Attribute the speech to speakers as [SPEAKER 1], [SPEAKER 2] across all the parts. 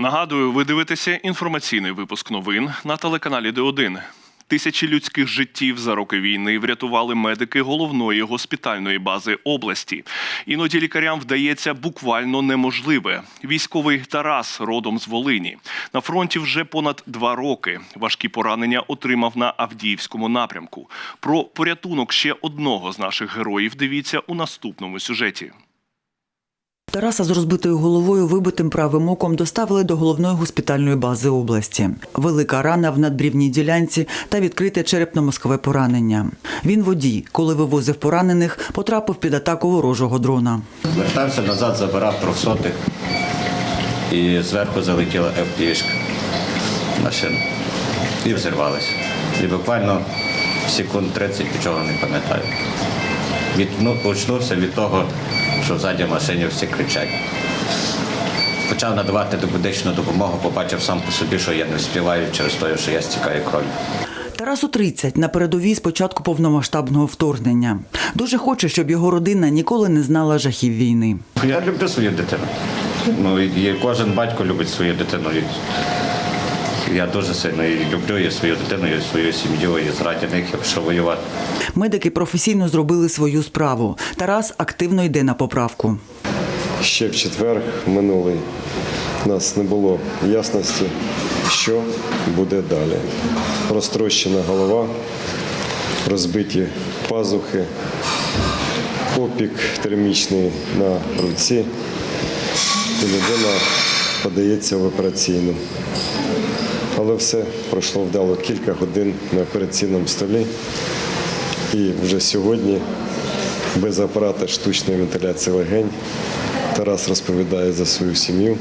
[SPEAKER 1] Нагадую, ви дивитеся інформаційний випуск новин на телеканалі Д1. Тисячі людських життів за роки війни врятували медики головної госпітальної бази області. Іноді лікарям вдається буквально неможливе. Військовий Тарас родом з Волині. На фронті вже понад два роки. Важкі поранення отримав на Авдіївському напрямку. Про порятунок ще одного з наших героїв дивіться у наступному сюжеті.
[SPEAKER 2] Тараса з розбитою головою вибитим правим оком доставили до головної госпітальної бази області. Велика рана в надбрівній ділянці та відкрите черепно-мозкове поранення. Він водій, коли вивозив поранених, потрапив під атаку ворожого дрона.
[SPEAKER 3] Вертався назад, забирав трьохсотих і зверху залетіла FPV машина. І взірвалася. І буквально секунд 30 нічого не пам'ятаю. Від, ну, від того, що ззаді машині всі кричать. Почав надавати медичну допомогу, побачив сам по собі, що я не встигаю через те, що я стікаю кров'ю.
[SPEAKER 2] Тарасу 30 на передовій з початку повномасштабного вторгнення. Дуже хоче, щоб його родина ніколи не знала жахів війни.
[SPEAKER 3] Я люблю свою дитину. Ну, і кожен батько любить свою дитину. Я дуже сильно і люблю і свою дитину, і свою сім'ю, і заради них я пішов воювати.
[SPEAKER 2] Медики професійно зробили свою справу. Тарас активно йде на поправку.
[SPEAKER 4] ще в четвер минулий у нас не було ясності, що буде далі. Розтрощена голова, розбиті пазухи, опік термічний на руці, і людина подається в операційну. Але все пройшло вдало кілька годин на операційному столі. І вже сьогодні без апарата штучної вентиляції легень Тарас розповідає за свою сім'ю,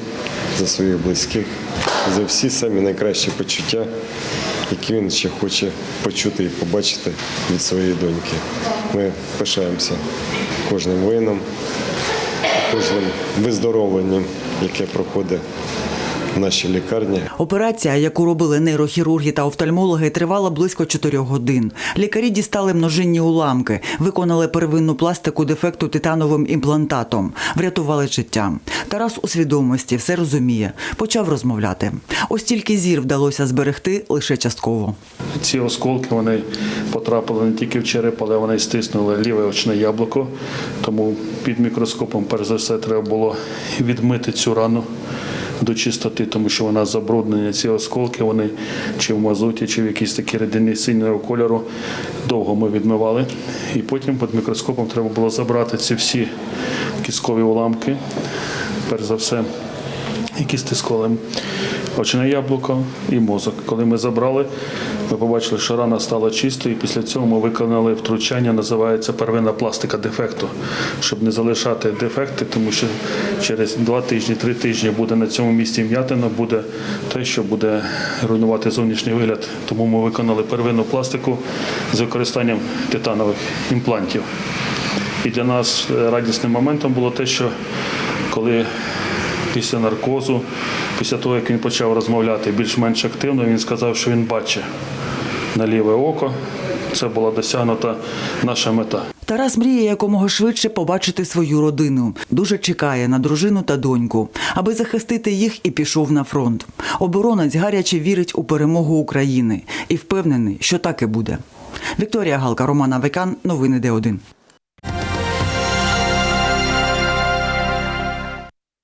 [SPEAKER 4] за своїх близьких, за всі самі найкращі почуття, які він ще хоче почути і побачити від своєї доньки. Ми пишаємося кожним воїном, кожним виздоровленням, яке проходить в нашій лікарні.
[SPEAKER 2] Операція, яку робили нейрохірурги та офтальмологи, тривала близько 4 годин. Лікарі дістали множинні уламки, виконали первинну пластику дефекту титановим імплантатом, врятували життя. Тарас у свідомості все розуміє, почав розмовляти. Ось тільки зір вдалося зберегти лише частково.
[SPEAKER 5] Ці осколки вони потрапили не тільки в череп, але вони стиснули ліве очне яблуко. Тому під мікроскопом, перш за все, треба було відмити цю рану до чистоти, тому що вона забруднена. Ці осколки вони чи в мазуті, чи в якійсь такі рідині синього кольору. Довго ми відмивали. І потім під мікроскопом треба було забрати ці всі кіскові уламки. Перш за все, які стискали очне яблуко і мозок. Коли ми забрали, ми побачили, що рана стала чистою, і після цього ми виконали втручання, називається первинна пластика дефекту, щоб не залишати дефекти, тому що через два тижні, три тижні буде на цьому місці м'ятина, буде те, що буде руйнувати зовнішній вигляд. Тому ми виконали первинну пластику з використанням титанових імплантів. І для нас радісним моментом було те, що коли після наркозу, після того, як він почав розмовляти більш-менш активно, він сказав, що він бачить на ліве око. Це була досягнута наша мета.
[SPEAKER 2] Тарас мріє якомога швидше побачити свою родину. Дуже чекає на дружину та доньку, аби захистити їх і пішов на фронт. Оборонець гаряче вірить у перемогу України і впевнений, що так і буде. Вікторія Галка, Роман Авекан, новини Д1.